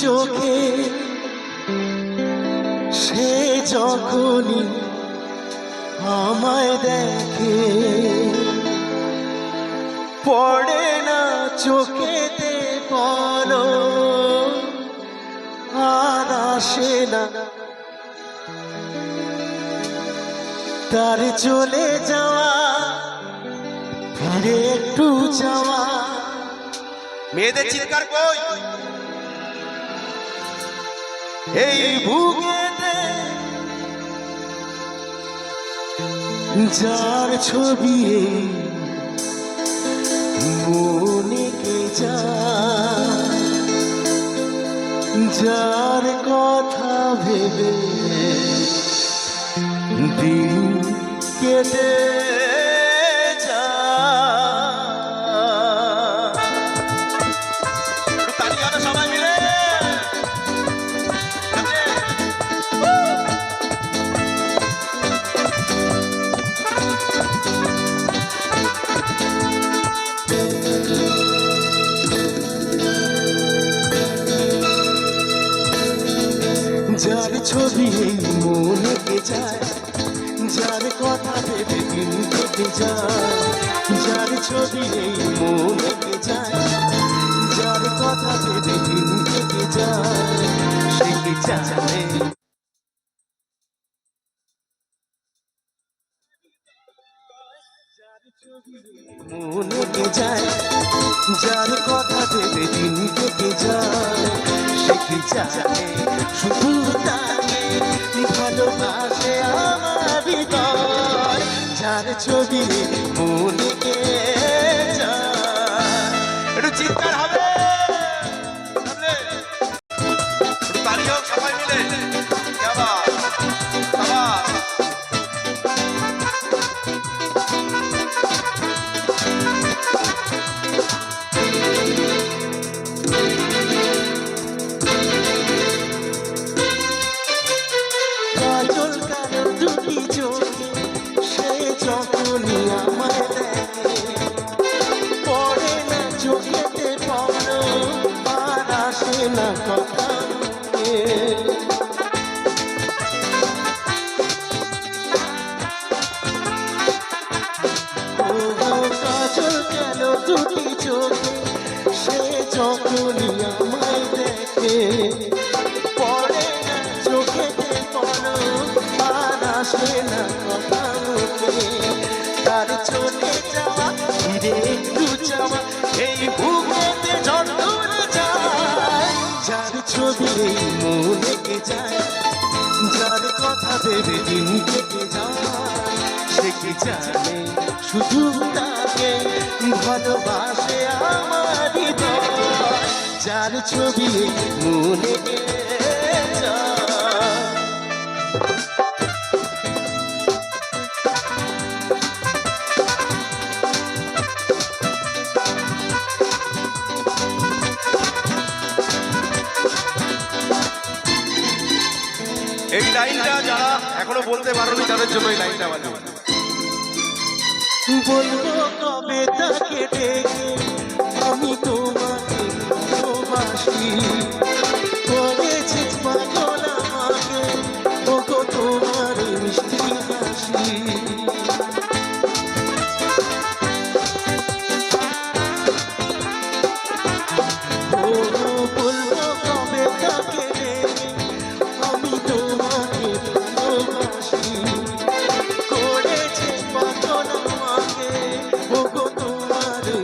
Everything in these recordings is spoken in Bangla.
চোখে, সে যখনই আমায় দেখে, পড়ে না চোখেতে বলো, আর আসে না। তার চলে যাওয়া ফিরে একটু যাওয়া মেয়েদের চিৎকার কই? এই বুকেতে যার ছবি এই মনে কে যার কথা ভেবে দিন কেটে ছবি এই মনে কে যায় যার কথা ভেবে দিন কেটে যায়। যার ছবি এই মনে কে যায় যার কথা ভেবে দিন কেটে যায়। সে কি জানে মনে যায় যার কথা ভেবে দিন কেটে যায়। সে কি জানে শুধু তাকে ভালোবাসে আমার হৃদয়। যার ছবি মনে কাজল কালো দুটি চোখে সে যখনই আমায় দেখে পড়ে না চোখেতে পড়ো, আর আসে না কথা কাজল কালো দুটি চোখে সে যখনই আসে না কথা মুখে তার চলে যাওয়া ফিরে একটু যাওয়া এই বুকেতে যন্ত্র যায় যার ছবি মনে যার কথা ভেবে দিন কেটে যায় সে কি জানে শুধু তাকে ভালোবাসে আমার যার ছবি মনে এই লাইনটা যারা এখনও বলতে পারোনি, তাদের জন্য এই লাইনটা বলে বলব কবে তাকে আমি তোমাকে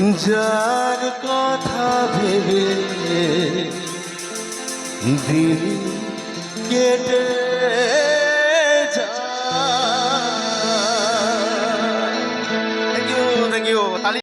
যার কথা ভেবে দিন কেটে